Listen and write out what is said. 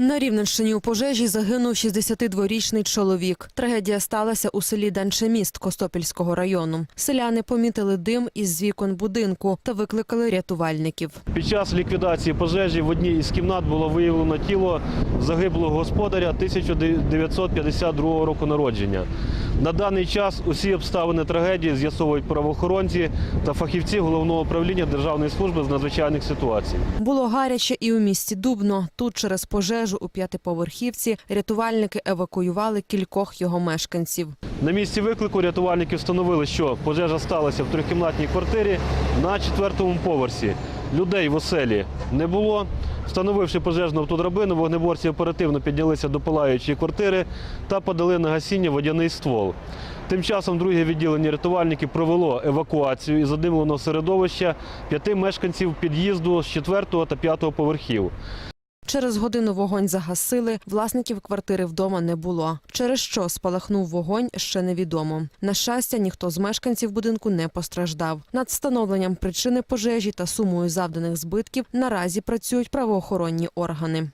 На Рівненщині у пожежі загинув 62-річний чоловік. Трагедія сталася у селі Данчеміст Костопільського району. Селяни помітили дим із вікон будинку та викликали рятувальників. Під час ліквідації пожежі в одній із кімнат було виявлено тіло загиблого господаря 1952 року народження. На даний час усі обставини трагедії з'ясовують правоохоронці та фахівці головного управління Державної служби з надзвичайних ситуацій. Було гаряче і у місті Дубно. Тут через пожежу у п'ятиповерхівці рятувальники евакуювали кількох його мешканців. На місці виклику рятувальники встановили, що пожежа сталася в трьохкімнатній квартирі на четвертому поверсі. Людей в оселі не було. Встановивши пожежну автодрабину, вогнеборці оперативно піднялися до палаючої квартири та подали на гасіння водяний ствол. Тим часом друге відділення рятувальники провело евакуацію із задимленого середовища п'яти мешканців під'їзду з четвертого та п'ятого поверхів. Через годину вогонь загасили, власників квартири вдома не було. Через що спалахнув вогонь, ще невідомо. На щастя, ніхто з мешканців будинку не постраждав. Над встановленням причини пожежі та сумою завданих збитків наразі працюють правоохоронні органи.